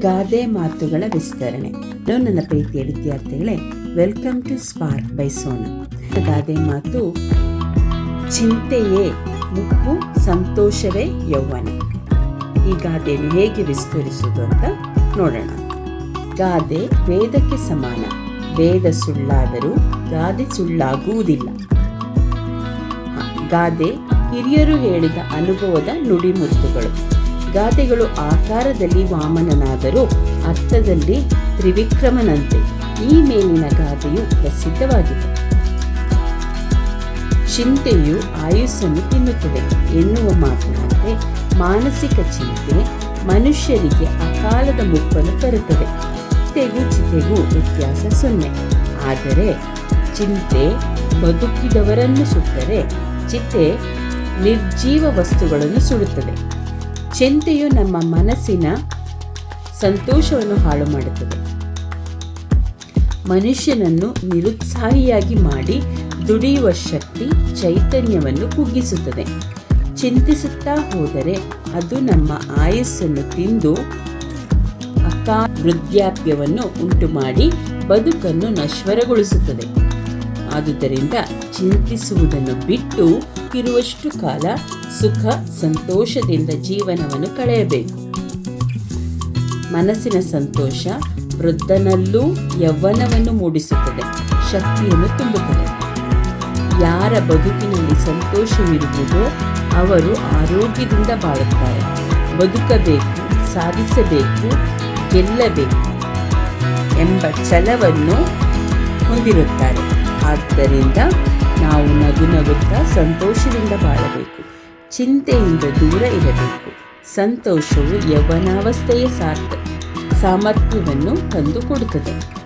ಗಾದೆ ಮಾತುಗಳ ವಿಸ್ತರಣೆ. ನನ್ನ ಪ್ರೀತಿಯ ವಿದ್ಯಾರ್ಥಿಗಳೇ welcome to Spark by Sona ಗಾದೆ ಮಾತು, ಚಿಂತೆಯೇ ಮುಪ್ಪು ಸಂತೋಷವೇ ಯೌವನ ಈ ಗಾದೆಯನ್ನು ಹೇಗೆ ವಿಸ್ತರಿಸುವುದು ಅಂತ ನೋಡೋಣ. ಗಾದೆ ವೇದಕ್ಕೆ ಸಮಾನ. ವೇದ ಸುಳ್ಳಾದರೂ ಗಾದೆ ಸುಳ್ಳಾಗುವುದಿಲ್ಲ. ಗಾದೆ ಹಿರಿಯರು ಹೇಳಿದ ಅನುಭವದ ನುಡಿಮುತ್ತುಗಳು ಗಾದೆಗಳು ಆಕಾರದಲ್ಲಿ ವಾಮನನಾದರೂ ಅರ್ಥದಲ್ಲಿ ತ್ರಿವಿಕ್ರಮನಂತೆ ಈ ಮೇಲಿನ ಗಾದೆಯು ಪ್ರಸಿದ್ಧವಾಗಿದೆ. ಚಿಂತೆಯು ಆಯುಸ್ಸನ್ನು ತಿನ್ನುತ್ತದೆ ಎನ್ನುವ ಮಾತಿನಂತೆ ಮಾನಸಿಕ ಚಿಂತೆ ಮನುಷ್ಯರಿಗೆ ಅಕಾಲದ ಮುಪ್ಪನ್ನು ತರುತ್ತದೆ. ಚಿಂತೆಗೂ ಚಿತೆಗೂ ವ್ಯತ್ಯಾಸ ಸೊನ್ನೆ. ಆದರೆ ಚಿಂತೆ ಬದುಕಿದವರನ್ನು ಸುಟ್ಟರೆ ಚಿತೆ ನಿರ್ಜೀವ ವಸ್ತುಗಳನ್ನು ಸುಡುತ್ತದೆ. ಚಿಂತೆಯು ನಮ್ಮ ಮನಸ್ಸಿನ ಸಂತೋಷವನ್ನು ಹಾಳು ಮಾಡುತ್ತದೆ. ಮನುಷ್ಯನನ್ನು ನಿರುತ್ಸಾಹಿಯಾಗಿ ಮಾಡಿ ದುಡಿಯುವ ಶಕ್ತಿ ಚೈತನ್ಯವನ್ನು ಕುಗ್ಗಿಸುತ್ತದೆ. ಚಿಂತಿಸುತ್ತಾ ಹೋದರೆ ಅದು ನಮ್ಮ ಆಯಸ್ಸನ್ನು ತಿಂದು ಅಕಾ ವೃದ್ಧಾಪ್ಯವನ್ನು ಉಂಟು ಮಾಡಿ ಬದುಕನ್ನು ನಶ್ವರಗೊಳಿಸುತ್ತದೆ. ಆದುದರಿಂದ ಚಿಂತಿಸುವುದನ್ನು ಬಿಟ್ಟು ಇರುವಷ್ಟು ಕಾಲ ಸುಖ, ಸಂತೋಷದಿಂದ ಜೀವನವನ್ನು ಕಳೆಯಬೇಕು. ಮನಸ್ಸಿನ ಸಂತೋಷ ವೃದ್ಧನಲ್ಲೂ ಯೌವನವನ್ನು ಮೂಡಿಸುತ್ತದೆ. ಶಕ್ತಿಯನ್ನು ತುಂಬುತ್ತದೆ. ಯಾರ ಬದುಕಿನಲ್ಲಿ ಸಂತೋಷವಿರುವುದೋ ಅವರು ಆರೋಗ್ಯದಿಂದ ಬಾಳುತ್ತಾರೆ. ಬದುಕಬೇಕು, ಸಾಧಿಸಬೇಕು, ಗೆಲ್ಲಬೇಕು ಎಂಬ ಛಲವನ್ನು ಹೊಂದಿರುತ್ತಾರೆ. ಆದ್ದರಿಂದ ನಾವು ನಗು ನಗುತ್ತಾ ಸಂತೋಷದಿಂದ ಬಾಳಬೇಕು. ಚಿಂತೆಯಿಂದ ದೂರ ಇರಬೇಕು. ಸಂತೋಷವು ಯವನಾವಸ್ಥೆಯ ಸಾರ್ಥ. ಸಾಮರ್ಥ್ಯವನ್ನು ತಂದುಕೊಡುತ್ತದೆ.